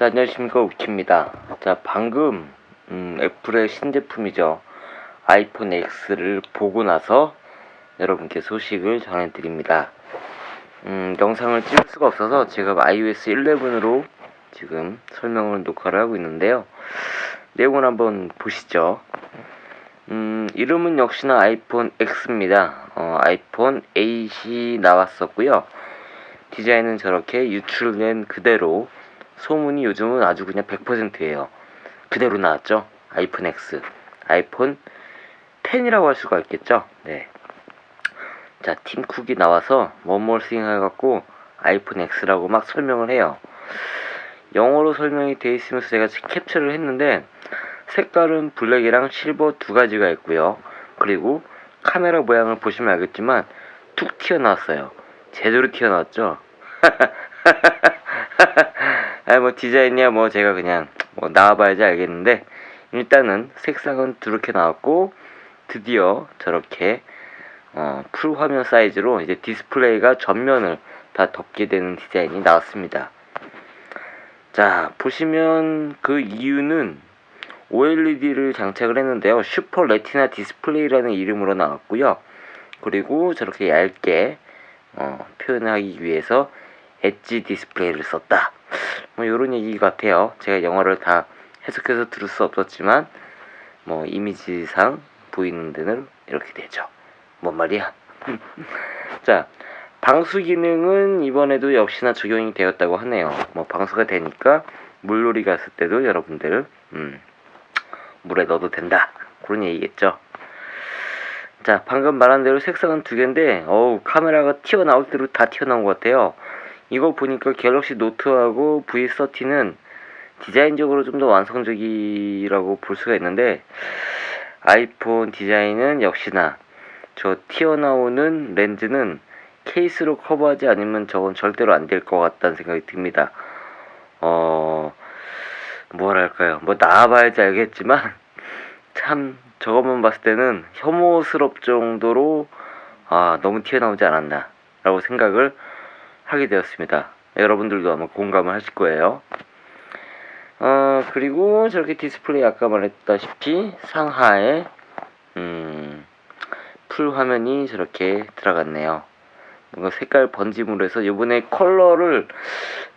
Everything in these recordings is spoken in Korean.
자, 안녕하십니까. 우키입니다. 자, 방금, 음, 애플의 신제품이죠. 아이폰 X를 보고 나서 여러분께 소식을 전해드립니다. 음, 영상을 찍을 수가 없어서 지금 iOS 11으로 지금 설명을 녹화를 하고 있는데요. 내용을 한번 보시죠. 음, 이름은 역시나 아이폰 X입니다. 어, 아이폰 8이 나왔었고요. 디자인은 저렇게 유출된 그대로 소문이 요즘은 아주 그냥 100%예요. 그대로 나왔죠. 아이폰 X. 아이폰 10이라고 할 수가 있겠죠. 네. 자, 팀 쿡이 나와서 원몰싱 해갖고 아이폰 X라고 막 설명을 해요. 영어로 설명이 돼 있으면서 제가 캡처를 했는데 색깔은 블랙이랑 실버 두 가지가 있고요. 그리고 카메라 모양을 보시면 알겠지만 툭 튀어나왔어요. 제대로 튀어나왔죠. 아, 뭐 디자인이야 뭐 제가 그냥 뭐 나와봐야지 알겠는데 일단은 색상은 두렇게 나왔고 드디어 저렇게 어, 풀 화면 사이즈로 이제 디스플레이가 전면을 다 덮게 되는 디자인이 나왔습니다. 자 보시면 그 이유는 OLED를 장착을 했는데요. 슈퍼 레티나 디스플레이라는 이름으로 나왔고요. 그리고 저렇게 얇게 어, 표현하기 위해서 엣지 디스플레이를 썼다. 뭐 이런 얘기 같아요. 제가 영어를 다 해석해서 들을 수 없었지만 뭐 이미지상 보이는 데는 이렇게 되죠. 뭔 말이야? 자, 방수 기능은 이번에도 역시나 적용이 되었다고 하네요. 뭐 방수가 되니까 물놀이 갔을 때도 여러분들 음, 물에 넣어도 된다. 그런 얘기겠죠. 자, 방금 말한 대로 색상은 두 개인데, 어우, 카메라가 튀어나올 대로 다 튀어나온 것 같아요. 이거 보니까 갤럭시 노트하고 V30는 디자인적으로 좀 더 완성적이라고 볼 수가 있는데, 아이폰 디자인은 역시나 저 튀어나오는 렌즈는 케이스로 커버하지 않으면 저건 절대로 안 될 것 같다는 생각이 듭니다. 어, 뭐랄까요. 뭐 나와봐야지 알겠지만, 참, 저것만 봤을 때는 혐오스럽 정도로, 아, 너무 튀어나오지 않았나, 라고 생각을 하게 되었습니다. 여러분들도 아마 공감을 하실 거예요. 어, 그리고 저렇게 디스플레이 아까 말했다시피 상하에, 음, 풀 화면이 저렇게 들어갔네요. 뭔가 색깔 번짐으로 해서 요번에 컬러를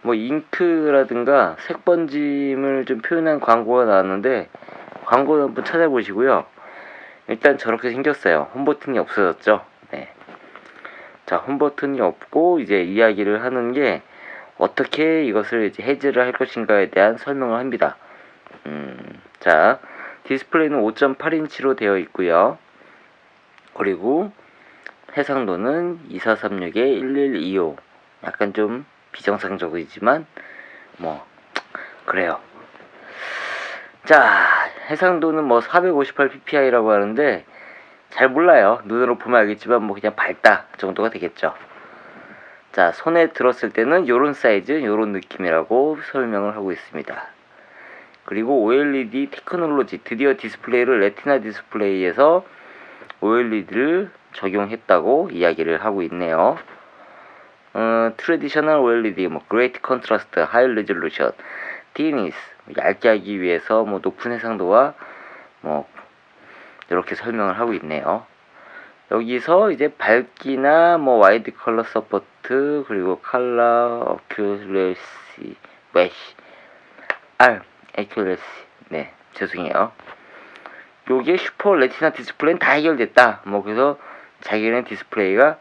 뭐 잉크라든가 색 번짐을 좀 표현한 광고가 나왔는데 광고 한번 찾아보시고요. 일단 저렇게 생겼어요. 홈 버튼이 없어졌죠. 네. 자, 홈 버튼이 없고 이제 이야기를 하는 게 어떻게 이것을 이제 해제를 할 것인가에 대한 설명을 합니다. 음, 자, 디스플레이는 5.8인치로 되어 있고요. 그리고 해상도는 2436에 1125. 약간 좀 비정상적이지만 뭐 그래요. 자, 해상도는 뭐 458ppi라고 하는데 잘 몰라요. 눈으로 보면 알겠지만 뭐 그냥 밝다 정도가 되겠죠. 자, 손에 들었을 때는 요런 사이즈, 요런 느낌이라고 설명을 하고 있습니다. 그리고 OLED 테크놀로지 드디어 디스플레이를 레티나 디스플레이에서 OLED를 적용했다고 이야기를 하고 있네요. 어, 트레디셔널 OLED, 뭐 그레이트 컨트라스트, 하이 레졸루션, 티니스 얇게 하기 위해서 뭐 높은 해상도와 뭐 이렇게 설명을 하고 있네요. 여기서 이제 밝기나 뭐 와이드 컬러 서포트 그리고 컬러 어큐레시 웨시 아 에큐레시 네 죄송해요. 요게 슈퍼 레티나 디스플레이는 다 해결됐다. 뭐 그래서 자기네 디스플레이가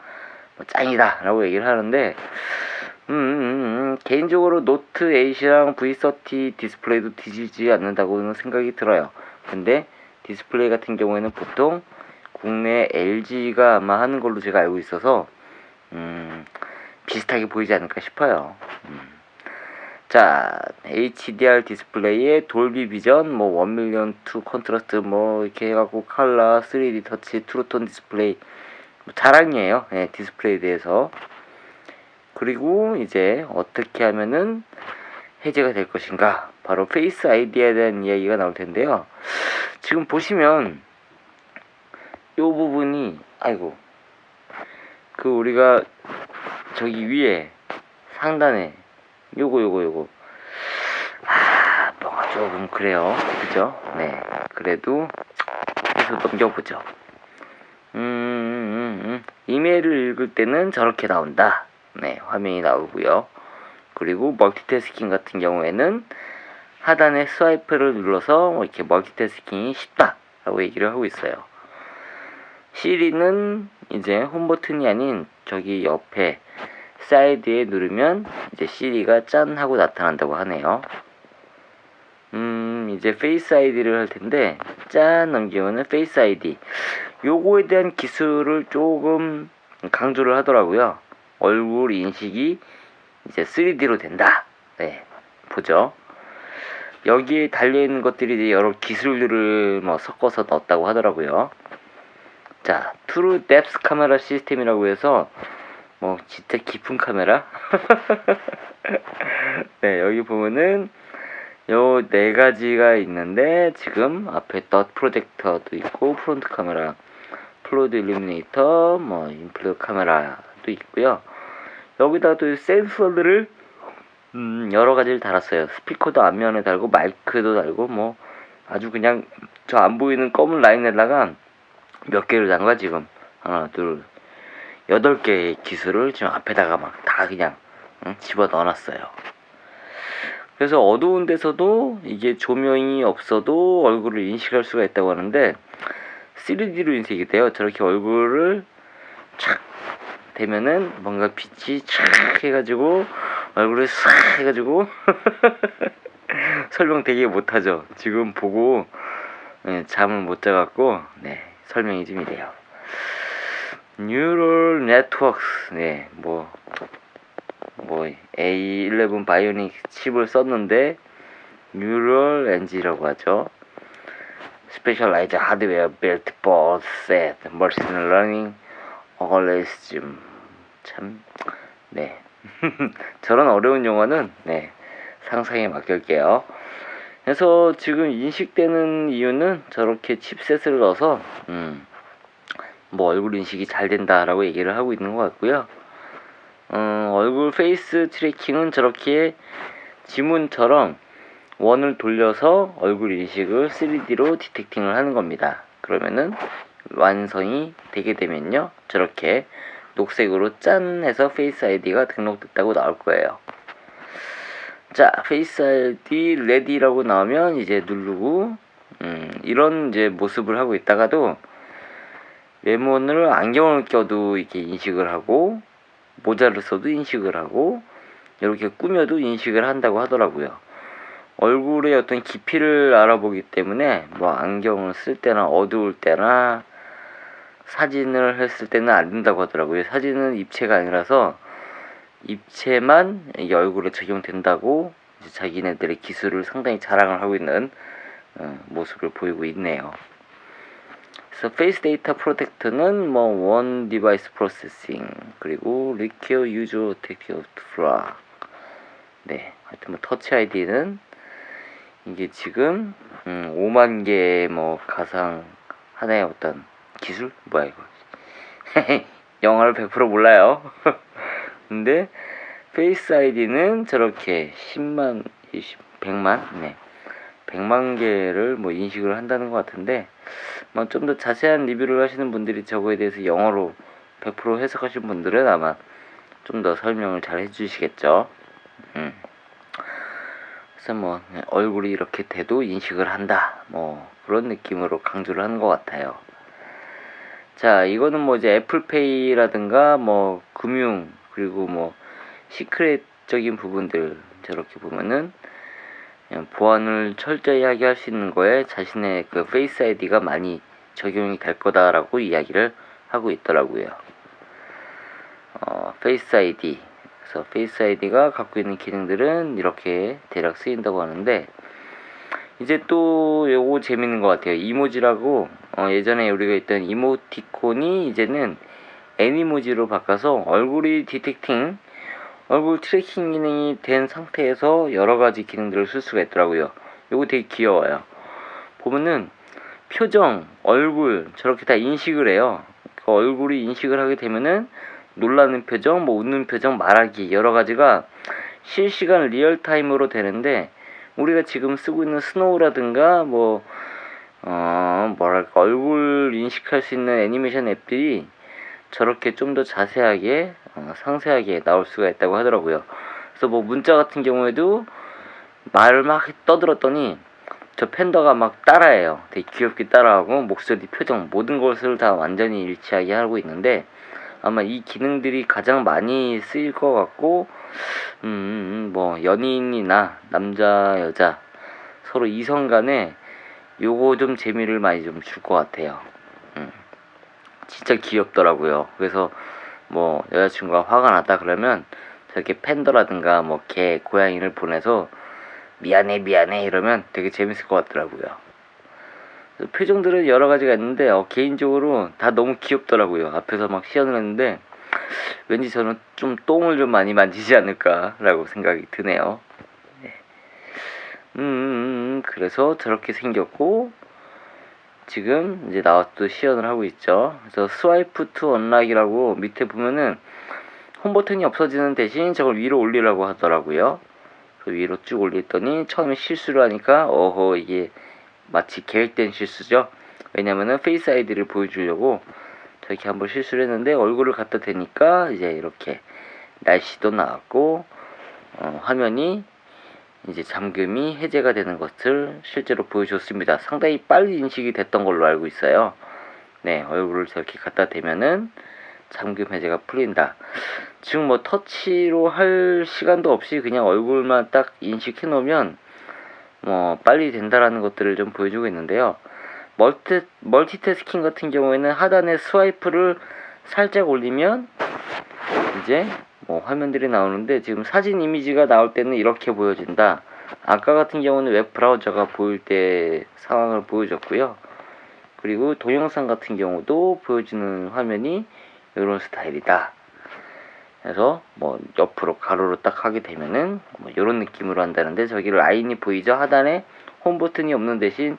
뭐 짱이다 라고 얘기를 하는데 음, 음, 음, 개인적으로 노트 8이랑 V30 디스플레이도 뒤지지 않는다고는 생각이 들어요. 근데 디스플레이 같은 경우에는 보통 국내 LG가 아마 하는 걸로 제가 알고 있어서 음, 비슷하게 보이지 않을까 싶어요. 음. 자, HDR 디스플레이에 돌비 비전, 뭐 1밀리언 2 컨트라스트 뭐 이렇게 해갖고 칼라, 3D 터치, 트루톤 디스플레이 뭐 자랑이에요. 예, 디스플레이에 대해서. 그리고 이제 어떻게 하면은 해제가 될 것인가? 바로 페이스 아이디에 대한 이야기가 나올 텐데요. 지금 보시면 요 부분이 아이고 그 우리가 저기 위에 상단에 요거 요거 요거 아 조금 그래요. 그죠? 네. 그래도 계속 넘겨보죠. 음, 음, 음. 이메일을 읽을 때는 저렇게 나온다. 네, 화면이 나오고요. 그리고 멀티태스킹 같은 경우에는 하단에 스와이프를 눌러서 뭐 이렇게 멀티태스킹이 쉽다라고 얘기를 하고 있어요. 시리는 이제 홈 버튼이 아닌 저기 옆에 사이드에 누르면 이제 시리가 짠 하고 나타난다고 하네요. 음, 이제 페이스 아이디를 할 텐데 짠 넘기면은 페이스 아이디. 요거에 대한 기술을 조금 강조를 하더라고요. 얼굴 인식이 이제 3D로 된다. 네, 보죠. 여기에 달려있는 것들이 여러 기술들을 뭐 섞어서 넣었다고 하더라고요. 자, 트루 뎁스 카메라 시스템이라고 해서 뭐 진짜 깊은 카메라? 네, 여기 보면은 요 네 가지가 있는데 지금 앞에 덧 프로젝터도 있고 프론트 카메라, 플로드 일루미네이터, 뭐 인플루 카메라도 있고요. 여기다 또 센서들을 음, 여러 가지를 달았어요. 스피커도 앞면에 달고 마이크도 달고 뭐 아주 그냥 저 안 보이는 검은 라인에다가 몇 개를 단 거야 지금 하나 둘 여덟 개의 기술을 지금 앞에다가 막 다 그냥 응? 집어 넣어놨어요. 그래서 어두운 데서도 이게 조명이 없어도 얼굴을 인식할 수가 있다고 하는데 3D로 인식이 돼요. 저렇게 얼굴을 촥 되면은 뭔가 빛이 촥 해가지고 얼굴을 싹 해가지고 설명 되게 못하죠. 지금 보고 네, 잠을 못 자갖고 네 설명이 좀 이래요. 뉴럴 네트워크스 네 뭐 뭐 A11 바이오닉 칩을 썼는데 뉴럴 엔지라고 하죠. 스페셜라이즈 하드웨어 빌트 보드 셋 머신 러닝 어글레스즘 참 네 저런 어려운 용어는 네 상상에 맡길게요. 그래서 지금 인식되는 이유는 저렇게 칩셋을 넣어서 음, 뭐 얼굴 인식이 잘 된다라고 얘기를 하고 있는 것 같고요. 어, 얼굴 페이스 트래킹은 저렇게 지문처럼 원을 돌려서 얼굴 인식을 3D로 디텍팅을 하는 겁니다. 그러면은 완성이 되게 되면요. 저렇게 녹색으로 짠 해서 페이스 아이디가 등록됐다고 나올 거예요. 자, 페이스 아이디 레디라고 나오면 이제 누르고 음, 이런 이제 모습을 하고 있다가도 레몬을 안경을 껴도 이렇게 인식을 하고 모자를 써도 인식을 하고 이렇게 꾸며도 인식을 한다고 하더라고요. 얼굴의 어떤 깊이를 알아보기 때문에 뭐 안경을 쓸 때나 어두울 때나 사진을 했을 때는 안 된다고 하더라고요. 사진은 입체가 아니라서 입체만 이 얼굴에 적용된다고 자기네들의 기술을 상당히 자랑을 하고 있는 어, 모습을 보이고 있네요. 그래서 페이스 데이터 프로텍트는 뭐원 디바이스 프로세싱 그리고 리퀘어 유저 테크어 프라 네 하여튼 뭐 터치 아이디는 이게 지금 음, 5만 개뭐 가상 하나의 어떤 기술 뭐야 이거 영어를 100% 몰라요 근데 페이스 아이디는 저렇게 10만 20, 100만 네 100만 개를 뭐 인식을 한다는 것 같은데 뭐 좀 더 자세한 리뷰를 하시는 분들이 저거에 대해서 영어로 100% 해석하신 분들은 아마 좀 더 설명을 잘 해주시겠죠. 음. 그래서 뭐 네, 얼굴이 이렇게 돼도 인식을 한다. 뭐 그런 느낌으로 강조를 하는 것 같아요. 자, 이거는 뭐 이제 애플페이라든가 뭐 금융 그리고 뭐 시크릿적인 부분들 저렇게 보면은 보안을 철저히 하게 할 수 있는 거에 자신의 그 페이스 아이디가 많이 적용이 될 거다라고 이야기를 하고 있더라고요. 어, 페이스 아이디. 그래서 페이스 아이디가 갖고 있는 기능들은 이렇게 대략 쓰인다고 하는데 이제 또 요거 재밌는 것 같아요. 이모지라고 어, 예전에 우리가 있던 이모티콘이 이제는 애니모지로 바꿔서 얼굴이 디텍팅 얼굴 트래킹 기능이 된 상태에서 여러 가지 기능들을 쓸 수가 있더라고요. 요거 되게 귀여워요. 보면은 표정, 얼굴 저렇게 다 인식을 해요. 그 얼굴이 인식을 하게 되면은 놀라는 표정, 뭐 웃는 표정, 말하기 여러 가지가 실시간 리얼타임으로 되는데 우리가 지금 쓰고 있는 스노우라든가 뭐 어, 뭐랄까 얼굴 인식할 수 있는 애니메이션 앱들이 저렇게 좀 더 자세하게 어, 상세하게 나올 수가 있다고 하더라고요. 그래서 뭐 문자 같은 경우에도 말을 막 떠들었더니 저 팬더가 막 따라해요. 되게 귀엽게 따라하고 목소리, 표정 모든 것을 다 완전히 일치하게 하고 있는데 아마 이 기능들이 가장 많이 쓰일 것 같고 음, 음, 뭐 연인이나 남자 여자 서로 이성 간에 요거 좀 재미를 많이 좀 줄 것 같아요. 음. 진짜 귀엽더라고요. 그래서 뭐 여자친구가 화가 났다 그러면 저렇게 팬더라든가 뭐 개, 고양이를 보내서 미안해 미안해 이러면 되게 재밌을 것 같더라고요. 표정들은 여러 가지가 있는데 어, 개인적으로 다 너무 귀엽더라고요. 앞에서 막 시연을 했는데 왠지 저는 좀 똥을 좀 많이 만지지 않을까라고 생각이 드네요. 네. 음, 음, 음, 그래서 저렇게 생겼고 지금 이제 나와서 또 시연을 하고 있죠. 그래서 스와이프 투 언락이라고 밑에 보면은 홈 버튼이 없어지는 대신 저걸 위로 올리라고 하더라고요. 그 위로 쭉 올렸더니 처음에 실수를 하니까 어허 이게 마치 계획된 실수죠. 왜냐면은 페이스 아이디를 보여주려고 저렇게 한번 실수를 했는데 얼굴을 갖다 대니까 이제 이렇게 날씨도 나왔고 어, 화면이 이제 잠금이 해제가 되는 것을 실제로 보여줬습니다. 상당히 빨리 인식이 됐던 걸로 알고 있어요. 네, 얼굴을 저렇게 갖다 대면은 잠금 해제가 풀린다. 지금 뭐 터치로 할 시간도 없이 그냥 얼굴만 딱 인식해 놓으면 뭐 빨리 된다라는 것들을 좀 보여주고 있는데요. 멀티 멀티태스킹 같은 경우에는 하단에 스와이프를 살짝 올리면 이제 뭐 화면들이 나오는데 지금 사진 이미지가 나올 때는 이렇게 보여진다. 아까 같은 경우는 웹 브라우저가 보일 때 상황을 보여줬고요. 그리고 동영상 같은 경우도 보여주는 화면이 이런 스타일이다. 그래서 뭐 옆으로 가로로 딱 하게 되면은 뭐 이런 느낌으로 한다는데 저기를 라인이 보이죠? 하단에 홈 버튼이 없는 대신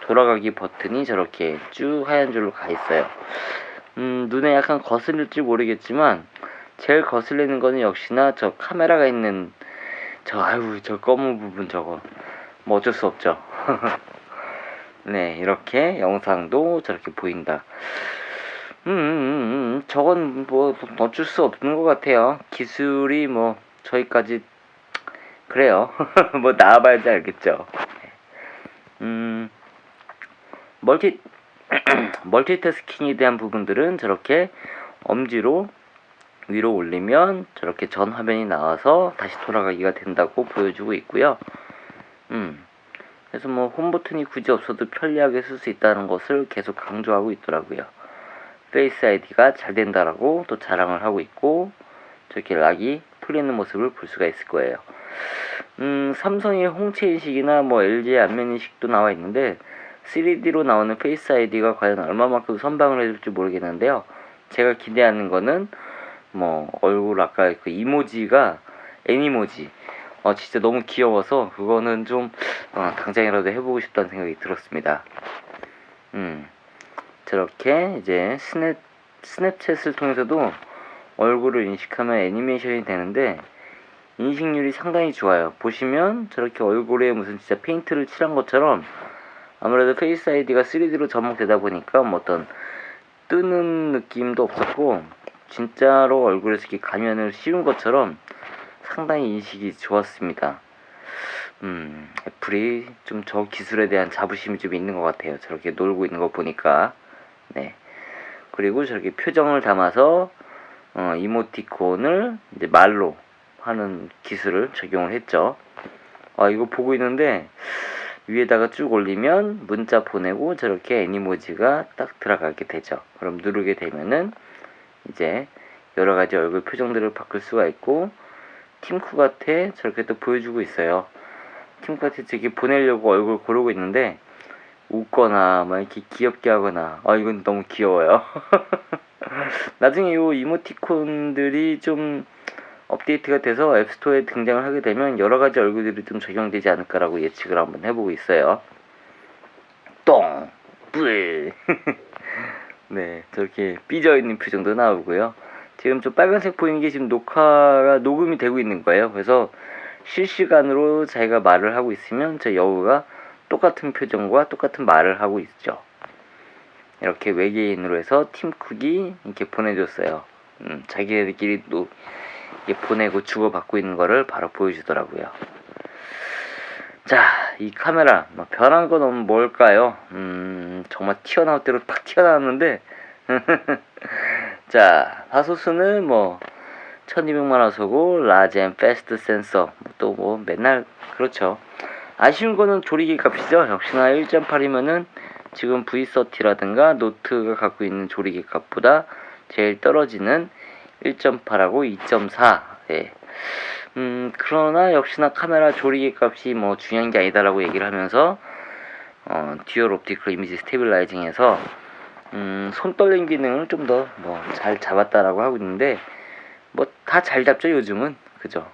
돌아가기 버튼이 저렇게 쭉 하얀 줄로 가 있어요. 음, 눈에 약간 거슬릴지 모르겠지만 제일 거슬리는 거는 역시나 저 카메라가 있는 저 아유 저 검은 부분 저거 뭐 어쩔 수 없죠. 네 이렇게 영상도 저렇게 보인다. 음, 음, 음, 음, 저건 뭐 어쩔 수 없는 것 같아요. 기술이 뭐 저희까지 그래요. 뭐 나와봐야지 알겠죠. 음, 멀티 멀티태스킹에 대한 부분들은 저렇게 엄지로 위로 올리면 저렇게 전 화면이 나와서 다시 돌아가기가 된다고 보여주고 있고요. 음. 그래서 뭐 홈 버튼이 굳이 없어도 편리하게 쓸 수 있다는 것을 계속 강조하고 있더라고요. 페이스 아이디가 잘 된다라고 또 자랑을 하고 있고 저렇게 락이 풀리는 모습을 볼 수가 있을 거예요. 음, 삼성의 홍채 인식이나 뭐 LG의 안면 인식도 나와 있는데 3D로 나오는 페이스 아이디가 과연 얼마만큼 선방을 해줄지 모르겠는데요. 제가 기대하는 거는 뭐 얼굴 아까 그 이모지가 애니모지 어 진짜 너무 귀여워서 그거는 좀 어, 당장이라도 해보고 싶다는 생각이 들었습니다. 음 저렇게 이제 스냅 스냅챗을 통해서도 얼굴을 인식하면 애니메이션이 되는데 인식률이 상당히 좋아요. 보시면 저렇게 얼굴에 무슨 진짜 페인트를 칠한 것처럼 아무래도 페이스 아이디가 3D로 접목되다 보니까 뭐 어떤 뜨는 느낌도 없었고 진짜로 얼굴에서 이렇게 가면을 씌운 것처럼 상당히 인식이 좋았습니다. 음, 애플이 좀 저 기술에 대한 자부심이 좀 있는 것 같아요. 저렇게 놀고 있는 거 보니까. 네. 그리고 저렇게 표정을 담아서 어, 이모티콘을 이제 말로 하는 기술을 적용을 했죠. 아, 이거 보고 있는데 위에다가 쭉 올리면 문자 보내고 저렇게 애니모지가 딱 들어가게 되죠. 그럼 누르게 되면은 이제 여러 가지 얼굴 표정들을 바꿀 수가 있고 팀쿡한테 저렇게 또 보여주고 있어요. 팀쿡한테 저기 보내려고 얼굴 고르고 있는데 웃거나 막 이렇게 귀엽게 하거나 아 이건 너무 귀여워요. 나중에 요 이모티콘들이 좀 업데이트가 돼서 앱스토어에 등장을 하게 되면 여러 가지 얼굴들이 좀 적용되지 않을까라고 예측을 한번 해보고 있어요. 똥, 뿌. 네, 저렇게 삐져 있는 표정도 나오고요. 지금 좀 빨간색 보이는 게 지금 녹화가 녹음이 되고 있는 거예요. 그래서 실시간으로 자기가 말을 하고 있으면 저 여우가 똑같은 표정과 똑같은 말을 하고 있죠. 이렇게 외계인으로 해서 팀쿡이 이렇게 보내줬어요. 음, 자기네들끼리 또 보내고 주고받고 있는 거를 바로 보여주더라고요. 자, 이 카메라 뭐 변한 건 뭘까요? 음, 정말 튀어나올 대로 팍 튀어나왔는데 자, 화소수는 뭐 1200만 화소고 라젠 패스트 센서 또 뭐 맨날 그렇죠. 아쉬운 거는 조리기 값이죠. 역시나 1.8이면은 지금 V30라든가 노트가 갖고 있는 조리기 값보다 제일 떨어지는 1.8하고 2.4. 예. 음, 그러나 역시나 카메라 조리기 값이 뭐 중요한 게 아니다라고 얘기를 하면서 어, 듀얼 옵티컬 이미지 스테빌라이징에서 음, 손 떨림 기능을 좀 더 뭐 잘 잡았다라고 하고 있는데 뭐 다 잘 잡죠 요즘은. 그죠?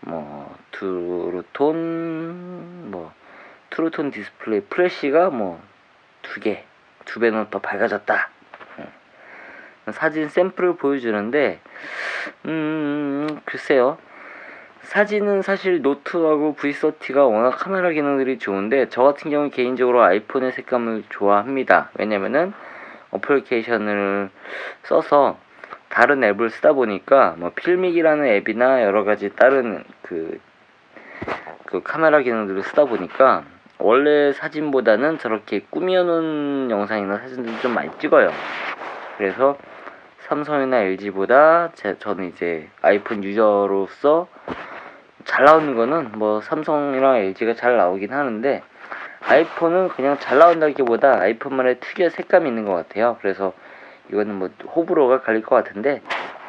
뭐 트루톤 뭐 트루톤 디스플레이 프레쉬가 뭐 두 개 두 배는 더 밝아졌다. 음. 사진 샘플을 보여주는데 음 글쎄요 사진은 사실 노트하고 V30가 워낙 카메라 기능들이 좋은데 저 같은 경우 개인적으로 아이폰의 색감을 좋아합니다 왜냐면은 어플리케이션을 써서 다른 앱을 쓰다 보니까 뭐 필믹이라는 앱이나 여러 가지 다른 그, 그 카메라 기능들을 쓰다 보니까 원래 사진보다는 저렇게 꾸며놓은 영상이나 사진들을 좀 많이 찍어요. 그래서 삼성이나 LG보다 제, 저는 이제 아이폰 유저로서 잘 나오는 거는 뭐 삼성이랑 LG가 잘 나오긴 하는데 아이폰은 그냥 잘 나온다기보다 아이폰만의 특유의 색감이 있는 것 같아요. 그래서 이거는 뭐 호불호가 갈릴 것 같은데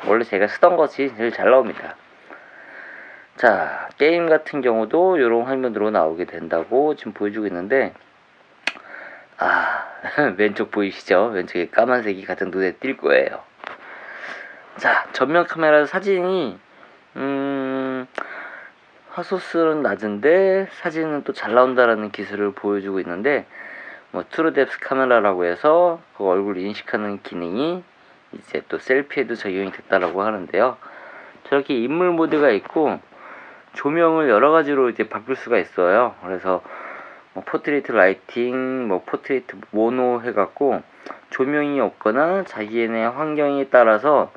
원래 제가 쓰던 것이 제일 잘 나옵니다. 자 게임 같은 경우도 이런 화면으로 나오게 된다고 지금 보여주고 있는데 아 왼쪽 보이시죠? 왼쪽에 까만색이 가장 눈에 띌 거예요. 자 전면 카메라 사진이 음 화소수는 낮은데 사진은 또 잘 나온다라는 기술을 보여주고 있는데 뭐 트루뎁스 카메라라고 해서 그 얼굴 인식하는 기능이 이제 또 셀피에도 적용이 됐다라고 하는데요. 저렇게 인물 모드가 있고 조명을 여러 가지로 이제 바꿀 수가 있어요. 그래서 뭐 포트레이트 라이팅, 뭐 포트레이트 모노 해갖고 조명이 없거나 자기네 환경에 따라서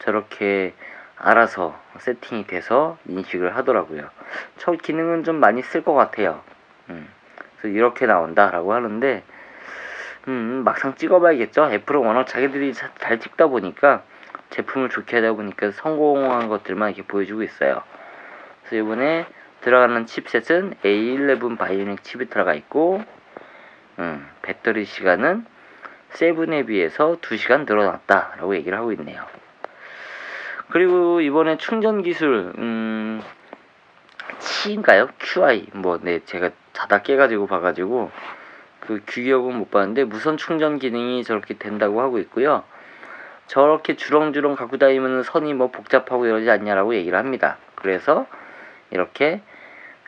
저렇게 알아서 세팅이 돼서 인식을 하더라고요. 저 기능은 좀 많이 쓸 것 같아요. 음. 그래서 이렇게 나온다라고 하는데 음, 막상 찍어봐야겠죠. 애플은 워낙 자기들이 자, 잘 찍다 보니까 제품을 좋게 하다 보니까 성공한 것들만 이렇게 보여주고 있어요. 그래서 이번에 들어가는 칩셋은 A11 바이오닉 칩이 들어가 있고 음, 배터리 시간은 세븐에 비해서 2시간 늘어났다라고 얘기를 하고 있네요. 그리고 이번에 충전 기술 음, C인가요? QI 뭐네 제가 자다 깨가지고 봐가지고 그 규격은 못 봤는데 무선 충전 기능이 저렇게 된다고 하고 있고요. 저렇게 주렁주렁 갖고 다니면 선이 뭐 복잡하고 이러지 않냐라고 얘기를 합니다. 그래서 이렇게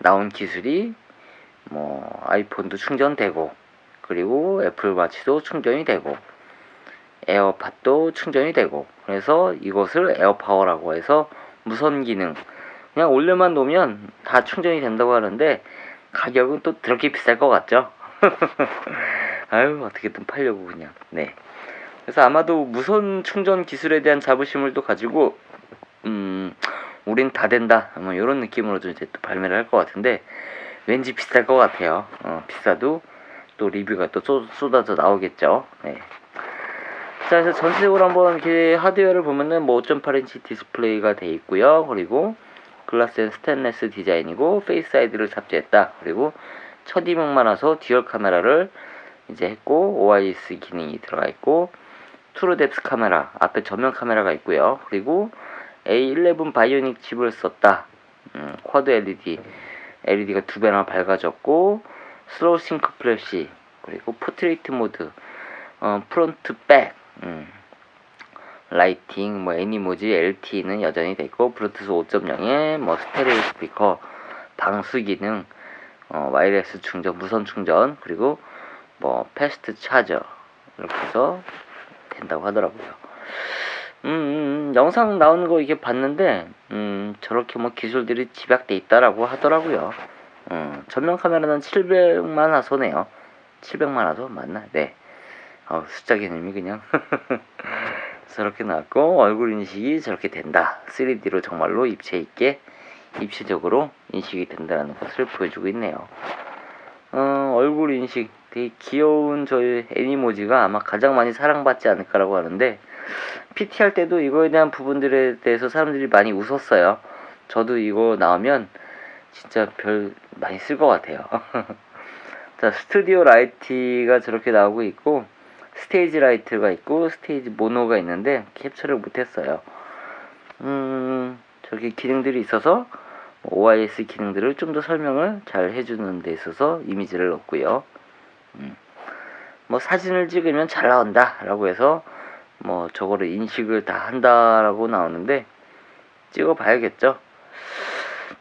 나온 기술이 뭐 아이폰도 충전되고 그리고 애플워치도 충전이 되고 에어팟도 충전이 되고 그래서 이것을 에어파워라고 해서 무선 기능. 그냥 올려만 놓으면 다 충전이 된다고 하는데 가격은 또 그렇게 비쌀 것 같죠? 아유 어떻게든 팔려고 그냥. 네. 그래서 아마도 무선 충전 기술에 대한 자부심을 또 가지고 음 우린 다 된다. 뭐 이런 느낌으로 좀 이제 또 발매를 할 것 같은데 왠지 비쌀 것 같아요. 어, 비싸도 또 리뷰가 또 쏟, 쏟아져 나오겠죠? 네. 자 그래서 전체적으로 한번 이렇게 하드웨어를 보면은 뭐 5.8인치 디스플레이가 돼 있고요. 그리고 글라스 앤 스테인레스 디자인이고 페이스 아이디를 탑재했다. 그리고 1200만 화소 듀얼 카메라를 이제 했고 OIS 기능이 들어가 있고 트루뎁스 카메라 앞에 전면 카메라가 있고요. 그리고 A11 바이오닉 칩을 썼다. 음, 쿼드 LED LED가 두 배나 밝아졌고 슬로우 싱크 플래시 그리고 포트레이트 모드 어, 프론트 백 음, 라이팅 뭐 애니모지 LTE는 여전히 돼 있고 블루투스 5.0에 뭐 스테레오 스피커 방수 기능 어, 와이어리스 충전 무선 충전 그리고 뭐 패스트 차저 이렇게 해서 된다고 하더라고요. 음, 음, 영상 나오는 거 이게 봤는데 음, 저렇게 뭐 기술들이 집약돼 있다라고 하더라고요. 음, 전면 카메라는 700만 화소네요. 700만 화소 맞나? 네. 어, 숫자 개념이 그냥 저렇게 나왔고 얼굴 인식이 저렇게 된다. 3D로 정말로 입체 있게 입체적으로 인식이 된다는 것을 보여주고 있네요. 어, 얼굴 인식 되게 귀여운 저희 애니모지가 아마 가장 많이 사랑받지 않을까라고 하는데 PT 할 때도 이거에 대한 부분들에 대해서 사람들이 많이 웃었어요. 저도 이거 나오면 진짜 별 많이 쓸 것 같아요. 자, 스튜디오 라이트가 저렇게 나오고 있고 스테이지 라이트가 있고 스테이지 모노가 있는데 캡처를 못했어요. 음, 저기 기능들이 있어서 OIS 기능들을 좀 더 설명을 잘 해주는 데 있어서 이미지를 넣고요. 음, 뭐 사진을 찍으면 잘 나온다 라고 해서 뭐 저거를 인식을 다 한다라고 나오는데 찍어 봐야겠죠.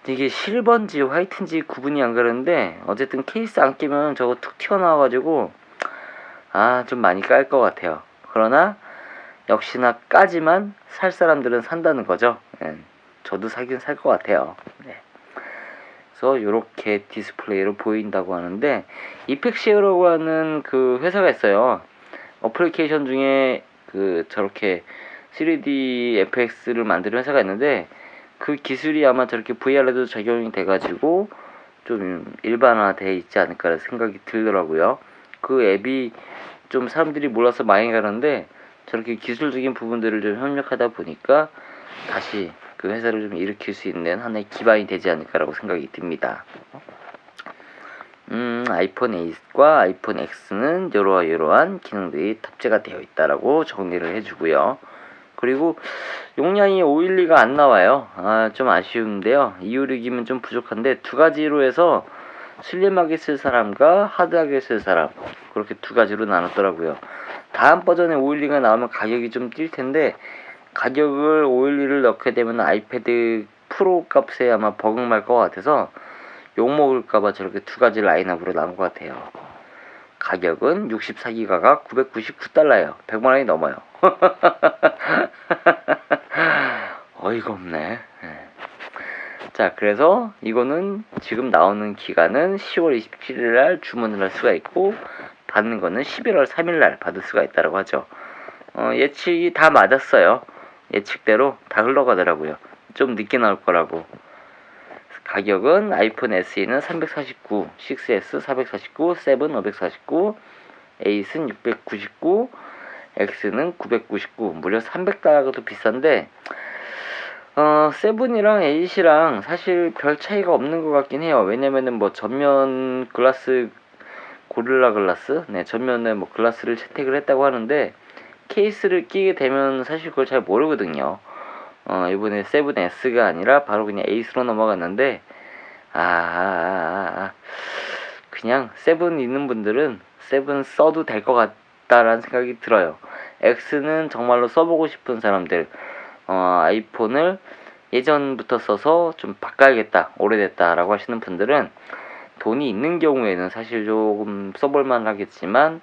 이게 실버인지 화이트인지 구분이 안 가는데 어쨌든 케이스 안 끼면 저거 툭 튀어나와가지고 아 좀 많이 깔 것 같아요. 그러나 역시나 까지만 살 사람들은 산다는 거죠. 예, 저도 사긴 살 것 같아요. 네. 그래서 이렇게 디스플레이로 보인다고 하는데 이펙시어라고 하는 그 회사가 있어요. 어플리케이션 중에 그 저렇게 3D FX를 만드는 회사가 있는데 그 기술이 아마 저렇게 VR에도 적용이 돼가지고 좀 일반화돼 있지 않을까 생각이 들더라고요. 그 앱이 좀 사람들이 몰라서 많이 가는데 저렇게 기술적인 부분들을 좀 협력하다 보니까 다시 그 회사를 좀 일으킬 수 있는 하나의 기반이 되지 않을까라고 생각이 듭니다. 음, 아이폰 8과 아이폰 X는 이러한 이러한 기능들이 탑재가 되어 있다라고 정리를 해주고요. 그리고 용량이 512가 안 나와요. 아, 좀 아쉬운데요. 256이면 좀 부족한데 두 가지로 해서 슬림하게 쓸 사람과 하드하게 쓸 사람 그렇게 두 가지로 나눴더라고요. 다음 버전에 512가 나오면 가격이 좀 뛸 텐데 가격을 512를 넣게 되면 아이패드 프로 값에 아마 버금말 것 같아서 욕 먹을까봐 저렇게 두 가지 라인업으로 나온 것 같아요. 가격은 64기가가 999달러예요. 100만 원이 넘어요. 어이가 없네. 예. 자, 그래서 이거는 지금 나오는 기간은 10월 27일 날 주문을 할 수가 있고 받는 거는 11월 3일 날 받을 수가 있다고 하죠. 어, 예측이 다 맞았어요. 예측대로 다 흘러가더라고요. 좀 늦게 나올 거라고. 가격은 아이폰 SE는 349, 6S 449, 7 549, 8은 699, X는 999, 무려 300달러가 더 비싼데 어, 세븐이랑 에잇이랑 사실 별 차이가 없는 것 같긴 해요. 왜냐면은 뭐 전면 글라스 고릴라 글라스, 네 전면에 뭐 글라스를 채택을 했다고 하는데 케이스를 끼게 되면 사실 그걸 잘 모르거든요. 어, 이번에 세븐 S가 아니라 바로 그냥 에잇으로 넘어갔는데 아, 아, 아, 아. 그냥 세븐 있는 분들은 세븐 써도 될 것 같다라는 생각이 들어요. X는 정말로 써보고 싶은 사람들 어, 아이폰을 예전부터 써서 좀 바꿔야겠다, 오래됐다라고 하시는 분들은 돈이 있는 경우에는 사실 조금 써볼만 하겠지만,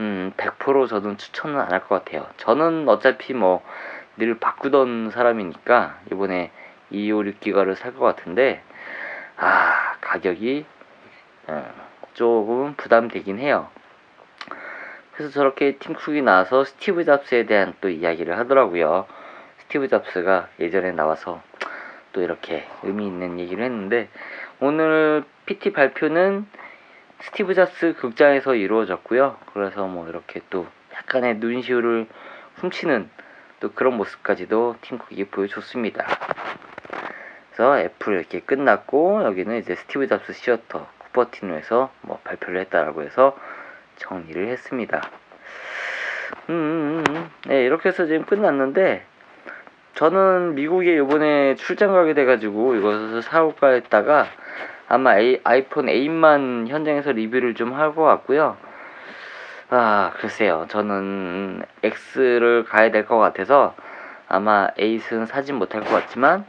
음, 100% 저는 추천은 안 할 것 같아요. 저는 어차피 뭐 늘 바꾸던 사람이니까 이번에 256기가를 살 것 같은데, 아, 가격이 음, 조금 부담되긴 해요. 그래서 저렇게 팀쿡이 나와서 스티브 잡스에 대한 또 이야기를 하더라고요. 스티브 잡스가 예전에 나와서 또 이렇게 의미 있는 얘기를 했는데 오늘 PT 발표는 스티브 잡스 극장에서 이루어졌고요. 그래서 뭐 이렇게 또 약간의 눈시울을 훔치는 또 그런 모습까지도 팀쿡이 보여줬습니다. 그래서 애플 이렇게 끝났고 여기는 이제 스티브 잡스 시어터 쿠퍼티노에서 뭐 발표를 했다라고 해서 정리를 했습니다. 음, 음, 음. 네, 이렇게 해서 지금 끝났는데 저는 미국에 이번에 출장 가게 돼가지고 이것을 사올까 했다가 아마 A, 아이폰 8만 현장에서 리뷰를 좀 할 것 같고요. 아, 글쎄요. 저는 X를 가야 될 것 같아서 아마 8은 사진 못할 것 같지만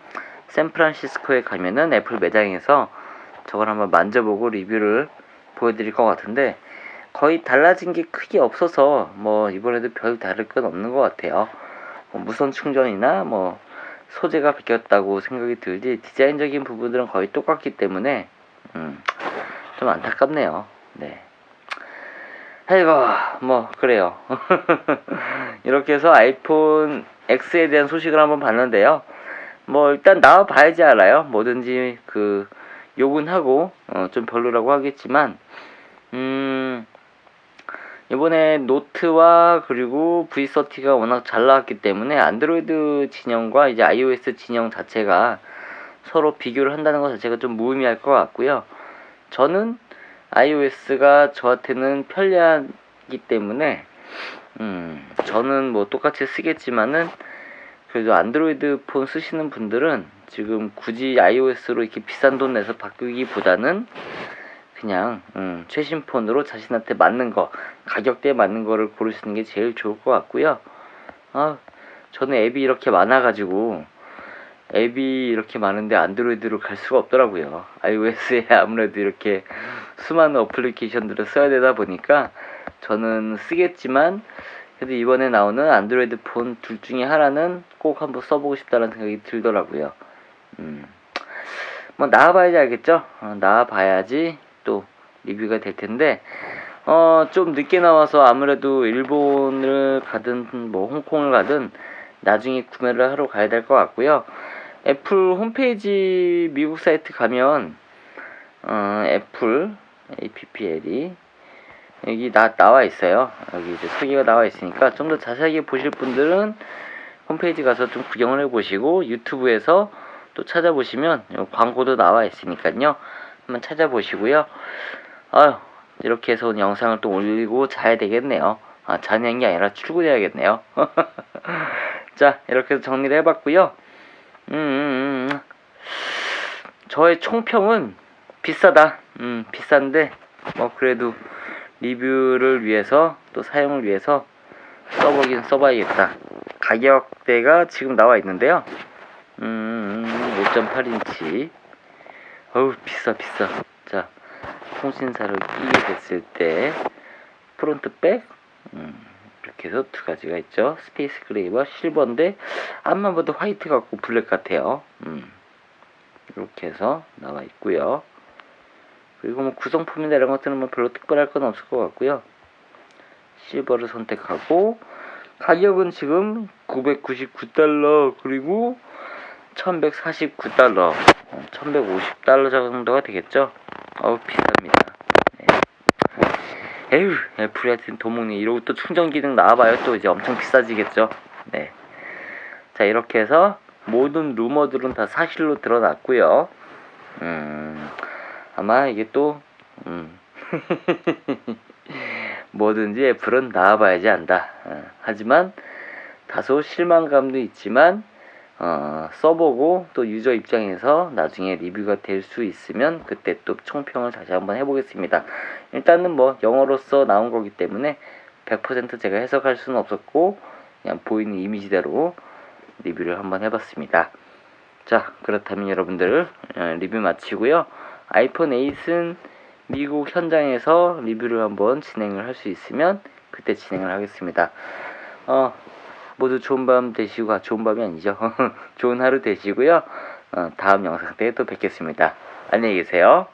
샌프란시스코에 가면은 애플 매장에서 저걸 한번 만져보고 리뷰를 보여드릴 것 같은데 거의 달라진 게 크게 없어서 뭐 이번에도 별 다를 건 없는 것 같아요. 뭐 무선 충전이나 뭐 소재가 바뀌었다고 생각이 들지 디자인적인 부분들은 거의 똑같기 때문에 음, 좀 안타깝네요. 네. 아이고 뭐 그래요. 이렇게 해서 아이폰 X에 대한 소식을 한번 봤는데요. 뭐 일단 나와 봐야지 알아요. 뭐든지 그 욕은 하고 어, 좀 별로라고 하겠지만 음 이번에 노트와 그리고 V30가 워낙 잘 나왔기 때문에 안드로이드 진영과 이제 iOS 진영 자체가 서로 비교를 한다는 것 자체가 좀 무의미할 것 같고요. 저는 iOS가 저한테는 편리하기 때문에 음 저는 뭐 똑같이 쓰겠지만은 그래도 안드로이드 폰 쓰시는 분들은 지금 굳이 iOS로 이렇게 비싼 돈 내서 바꾸기보다는 그냥 음, 최신 폰으로 자신한테 맞는 거 가격대에 맞는 거를 고르시는 게 제일 좋을 것 같고요. 아 저는 앱이 이렇게 많아가지고 앱이 이렇게 많은데 안드로이드로 갈 수가 없더라고요. iOS에 아무래도 이렇게 수많은 어플리케이션들을 써야 되다 보니까 저는 쓰겠지만 그래도 이번에 나오는 안드로이드 폰 둘 중에 하나는 꼭 한번 써보고 싶다는 생각이 들더라고요. 음. 뭐 나와봐야지 알겠죠? 어, 나와봐야지 또 리뷰가 될 텐데 어 좀 늦게 나와서 아무래도 일본을 가든 뭐 홍콩을 가든 나중에 구매를 하러 가야 될 것 같고요. 애플 홈페이지 미국 사이트 가면 어, 애플 APPL이 여기 나, 나와 있어요. 여기 이제 소개가 나와 있으니까 좀 더 자세하게 보실 분들은 홈페이지 가서 좀 구경을 해보시고 유튜브에서 또 찾아보시면 요 광고도 나와 있으니까요. 한번 찾아보시고요. 아유 이렇게 해서 영상을 또 올리고 자야 되겠네요. 아 자는 게 아니라 출근해야겠네요. 자 이렇게 해서 정리를 해봤고요. 음, 음, 음. 저의 총평은 비싸다. 음, 비싼데 뭐 그래도 리뷰를 위해서 또 사용을 위해서 써보긴 써봐야겠다. 가격대가 지금 나와 있는데요. 음, 5.8인치. 어우, 비싸, 비싸. 자, 통신사를 끼게 됐을 때, 프론트 백, 음, 이렇게 해서 두 가지가 있죠. 스페이스 그레이와 실버인데, 앞만 봐도 화이트 같고 블랙 같아요. 음, 이렇게 해서 나와 있고요 그리고 뭐 구성품이나 이런 것들은 뭐 별로 특별할 건 없을 것 같고요. 실버를 선택하고 가격은 지금 999달러 그리고 1149달러 1150달러 정도가 되겠죠. 어우 비쌉니다. 네. 에휴 애플이 하여튼 도목님 이러고 또 충전 기능 나와봐요 또 이제 엄청 비싸지겠죠. 네. 자 이렇게 해서 모든 루머들은 다 사실로 드러났고요. 음. 아마 이게 또 음. 뭐든지 애플은 나와봐야지 안다. 어, 하지만 다소 실망감도 있지만 어, 써보고 또 유저 입장에서 나중에 리뷰가 될 수 있으면 그때 또 총평을 다시 한번 해보겠습니다. 일단은 뭐 영어로서 나온 거기 때문에 100% 제가 해석할 수는 없었고 그냥 보이는 이미지대로 리뷰를 한번 해봤습니다. 자 그렇다면 여러분들 어, 리뷰 마치고요. 아이폰 8은 미국 현장에서 리뷰를 한번 진행을 할 수 있으면 그때 진행을 하겠습니다. 어, 모두 좋은 밤 되시고, 아, 좋은 밤이 아니죠. 좋은 하루 되시고요. 어, 다음 영상 때 또 뵙겠습니다. 안녕히 계세요.